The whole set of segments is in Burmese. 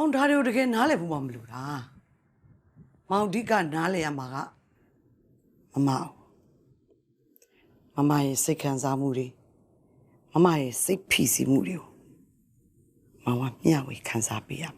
မောင်ဒါတွေကိုတကယ်နားလည်ဖို့မှမလိုတာမောင်အဓိကနားလည်ရမှာကမမကိုမမရဲ့စိတ်ခံစားမှုတွေမမရဲ့စိတ်ဖိစီးမှုတွေကိုမောင်ကမျှဝေခံစားပေးရ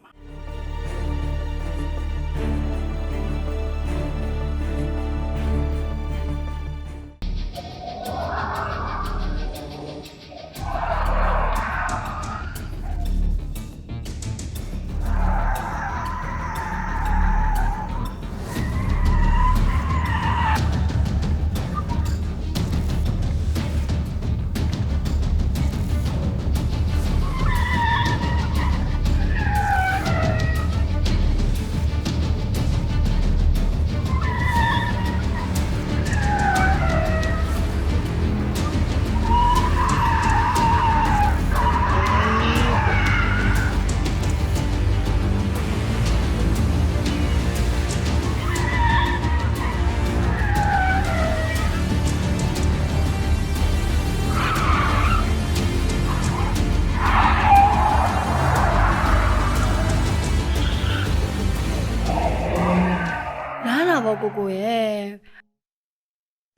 မှာလာ ကိုကိုရဲ့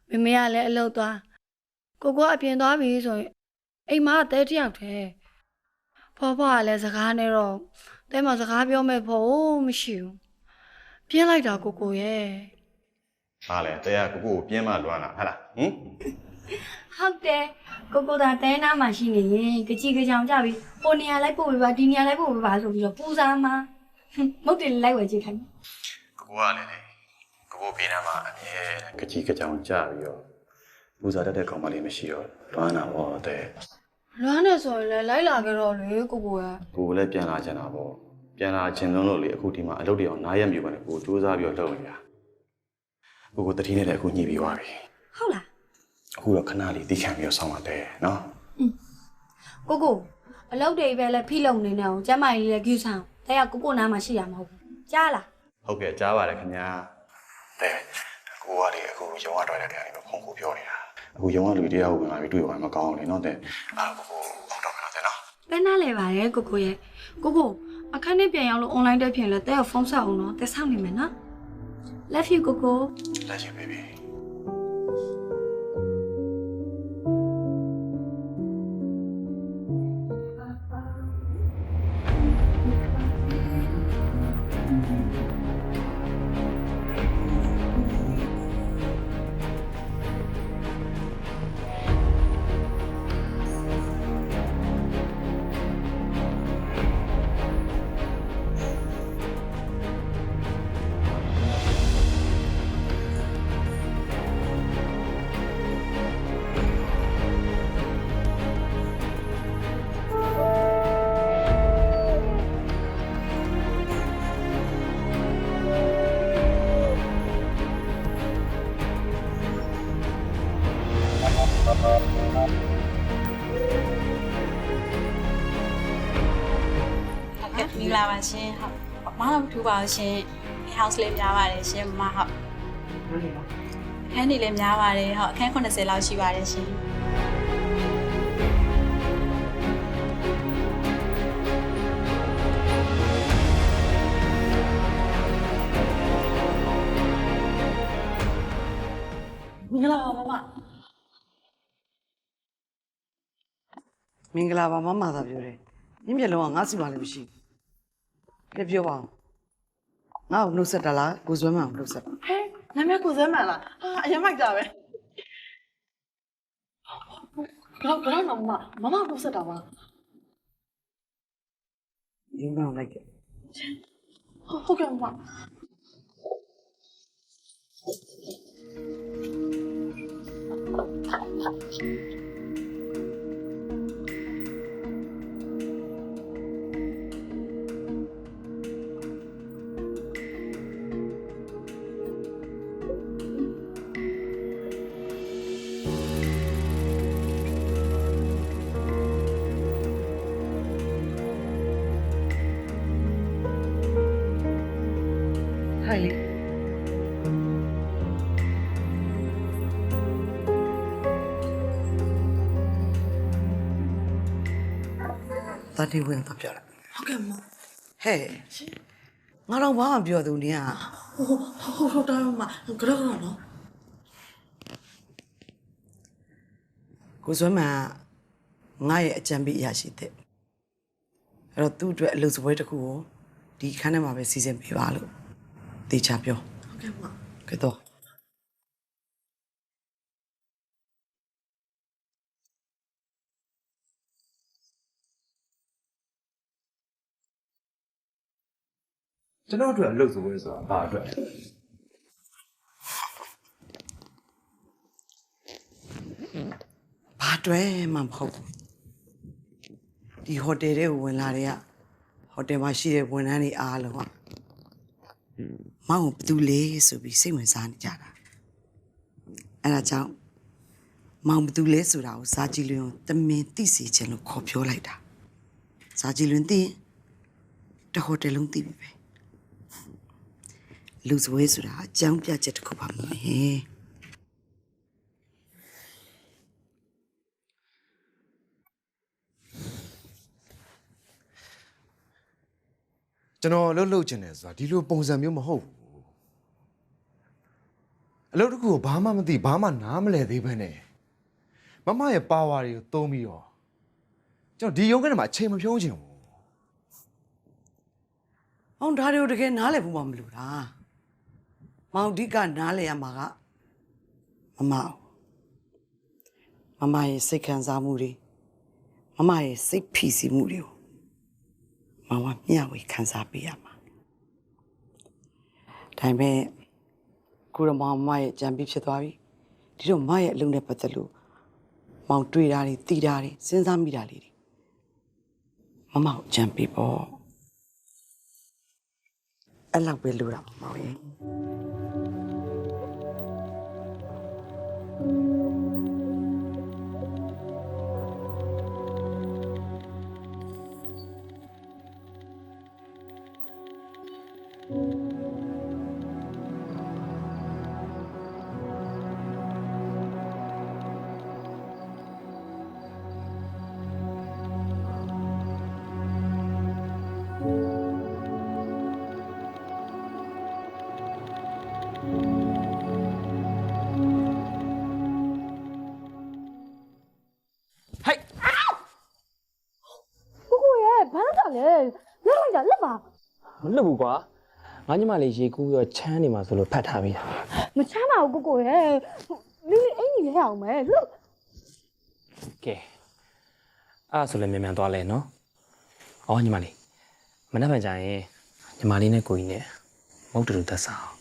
မမေကလည်းအလုပ်သွားကိုကိုကအပြင်သွားပြီဆိုရင်အိမ်မှာတဲတစ်ယောက်တည်းဖွားဖွားကလည်းစကားနဲ့တော့တဲမှာစကားပြောမဲ့ဖို့မရှိဘူးပြင်းလိုက်တာကိုကိုရဲ့ဟာလေတရားကိုကိုကိုပြင်းမလွမ်းတာဟာလားဟင်ဟုတ်တယ်ကိုကိုသာတဲနားမှာရှိနေရင်ကြကြီးကြောင်ကြပြီဟိုနေရာလိုက်ပို့ပေးပါဒီနေရာလိုက်ပို့ပေးပါဆိုပြီးတော့ပူစားမှာဟွန်းမုတ်တယ်လိုက်ဝယ်ကြည့်ခိုင်းကိုကိုကလည်းလေ ကိုကိုဘေးနားမှာအမြဲကကြီးကကြောင်ကြပြီးတော့ပူဇာတတ်တဲ့ကောင်မလေးမရှိတော့လွမ်းတာပေါ့တဲ့လွမ်းနေဆိုရင်လည်းလိုက်လာကြတော့လေကိုကိုရဲ့ကိုကိုလည်းပြန်လာချင်တာပေါ့ပြန်လာချင်လုံးလို့လေအခုဒီမှာအလုပ်တွေအောင်နားရက်မြူပါနဲ့ကိုစူးစမ်းပြီးတော့လုပ်နေတာကိုကိုတတိနဲ့လည်းအခုညှိပြီးသွားပြီဟုတ်လားအခုတော့ခဏလေးသိခံပြီးတော့ဆောင်းပါတဲ့နော်ကိုကိုအလုပ်တွေပဲလဲဖိလုံနေနေအောင်ကျမကြီးလည်းကြည့်ဆောင်တဲကကိုကိုနားမှာရှိရမှာဟုတ်ဘူးကြားလားဟုတ်ကဲ့ကြားပါတယ်ခင်ဗျာ တဲ့ကိုကလေအခုရုံးကတော့တဲ့တရားလေးပဲဖုန်းကိုပြောနေတာအခုရုံးကလူတရားကိုဝင်လာပြီးတွေ့ရမှာမကောင်းဘူးလေနော်တဲ့အာကိုကိုဟုတ်တော့ခဏတဲ့နော်ပဲနားလဲပါရဲ့ကိုကိုရဲ့ကိုကိုအခန်းထဲပြန်ရောက်လို့ online တက်ဖြစ်ရင်လဲတဲကဖုန်းဆက်အောင်နော်တဲဆောက်နေမယ်နော် love you ကိုကိုလက်ချ ဟုတ်ကဲ့မင်္ဂလာပါရှင်ဟုတ်မမတို့ထူပါအောင်ရှင်ဒီ house လေးများပါတယ်ရှင်မမဟုတ်အခန်းနေလည်းများပါတယ်ဟုတ်အခန်း80လောက်ရှိပါတယ်ရှင် မင်္ဂလာပါမမသာပြောတယ်မြင့်မြတ်လုံးကငါစီပါလည်းမရှိဘူးလည်းပြောပါဦးငါ့ကိုနှုတ်ဆက်တာလားကိုစွဲမှန်ကိုနှုတ်ဆက်ပါဟဲနာမည်ကိုစမ်းမှန်လားဟာအရင်မိုက်တာပဲကတော့ကတော့မမမမကိုဆက်တာပါဒီမှန်လိုက်တယ်ဟုတ်ကဲ့မမဟို တတိဝင်တော့ပြလာဟုတ်ကဲ့မမဟဲ့ငါတော့ဘာမှပြောသူနေရဟုတ်ဟုတ်တယ်မကတော့ကတော့နော်ကိုစွမ်းမန်ကငါရဲ့အကြံပေးအရာရှိတဲ့အဲ့တော့သူ့အတွက်အလုပ်စပွဲတစ်ခုကိုဒီခန်းထဲမှာပဲစီစဉ်ပေးပါလို့တေချာပြောဟုတ်ကဲ့မကဲတော့ ကျွန်တော်အတွက်အလုပ်ဆိုရဲဆိုတာဘာအတွက်ဘာတွဲမှမဟုတ်ဘူးဒီဟိုတယ်တွေကိုဝင်လာတဲ့ကဟိုတယ်မှာရှိတဲ့ဝန်ထမ်းတွေအားလုံးကမောင်ကိုဘယ်သူလဲဆိုပြီးစိတ်ဝင်စားနေကြတာအဲ့ဒါကြောင့်မောင်ဘယ်သူလဲဆိုတာကိုစာကြည့်လွင်ကိုတမင်သိစေချင်လို့ခေါ်ပြောလိုက်တာစာကြည့်လွင်သိရင်တဟိုတယ်လုံးသိပြီပဲ လူစပွဲဆိုတာအကြောင်းပြချက်တစ်ခုပါမယ်ကျွန်တော်အလုပ်လုပ်ချင်တယ်ဆိုတာဒီလိုပုံစံမျိုးမဟုတ်ဘူးအလုပ်တစ်ခုကိုဘာမှမသိဘာမှနားမလည်သေးဘဲနဲ့မမရဲ့ပါဝါတွေကိုသုံးပြီးတော့ကျွန်တော်ဒီရုံးကနေမှာအချိန်မဖြုံးချင်ဘူး။အောင်ဒါတွေကိုတကယ်နားလည်ဖို့မှမလိုတာ။ မောင်အဓိကနားလည်ရမှာကမမအောင်မမရဲ့စိတ်ခံစားမှုတွေမမရဲ့စိတ်ဖိစီးမှုတွေကိုမမမျှဝေခံစားပေးရမှာ။ဒါပေမဲ့ကိုရမောင်မမရဲ့ကြံပြီးဖြစ်သွားပြီ။ဒီတော့မမရဲ့အလုံးနဲ့ပတ်သက်လို့မောင်တွေ့တာတွေသိတာတွေစဉ်းစားမိတာလေးတွေမမကိုကြံပြီးပေါ့အဲ့လောက်ပဲလိုတာမောင်ရဲ့ လို့တာလဲလက်လိုက်တာလက်ပါမလွတ်ဘူးကွာငါညီမလေးရေကူးရောချမ်းနေမှာဆိုလို့ဖတ်ထားပေးတာမချမ်းပါဘူးကိုကိုရဲ့လေးလေးအင်ကြီးလဲအောင်မယ်လို့ကဲအဲ့ဒါဆိုလည်းမြန်မြန်သွားလဲနော်အော်ညီမလေးမနေ့ကကြာရင်ညီမလေးနဲ့ကိုကြီးနဲ့မုတ်တူတူသက်စား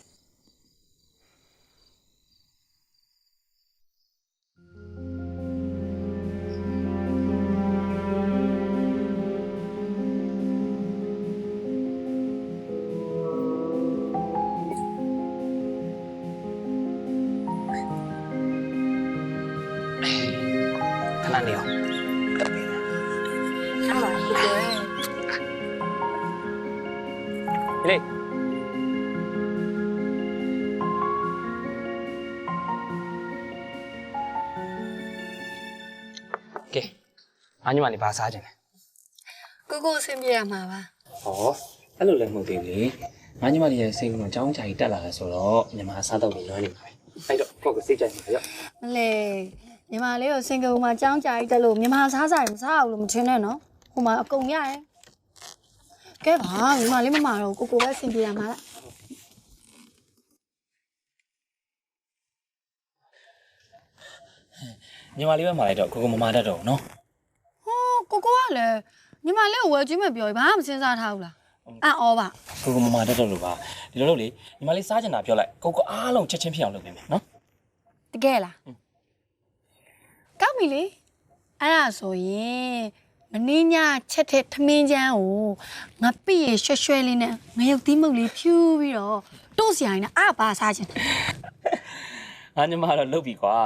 ငါညီမလေးဘာစားကြလဲကိုကိုအဆင်ပြေရမှာပါဟောအဲ့လိုလည်းမဟုတ်သေးဘူးလေငါညီမလေးရဲ့စိတ်ကကြောင်းချာကြီးတက်လာတယ်ဆိုတော့ညီမစားတော့ပြီးလွှမ်းနေပါပဲအဲ့တော့ကိုယ့်ကိုစိတ်ကြိုက်ပါရောမလဲညီမလေးကိုစင်ကာပူမှာကြောင်းကြိုက်တက်လို့မြန်မာစားစားရင်မစားဘူးလို့မထင်နဲ့နော်ဟိုမှာအကုန်ရတယ်ကဲပါညီမလေးမမတော့ကိုကိုပဲအဆင်ပြေရမှာလားညီမလေးပဲမှာလိုက်တော့ကိုကိုမမတတ်တော့ဘူးနော်ဟို ကိုကိုကလည်းညီမလေးကိုဝယ်ကျွေးမဲ့ပြောရင်ဘာမှမစဉ်းစားထားဘူးလားအံ့ဩပါကိုကိုမမတတ်တော့လို့ပါဒီလိုလို့လေညီမလေးစားချင်တာပြောလိုက်ကိုကိုအားလုံးချက်ချင်းဖြစ်အောင်လုပ်ပေးမယ်နော်တကယ်လားကောင်းပြီလေအဲ့ဒါဆိုရင်မင်းညချက်တဲ့ထမင်းချမ်းကိုငါပြည့်ရရွှဲရွှဲလေးနဲ့ငရုတ်သီးမုတ်လေးဖြူးပြီးတော့တို့စရာရင်အပါစားချင်တယ်ငါညီမတော့လုပ်ပြီကွာ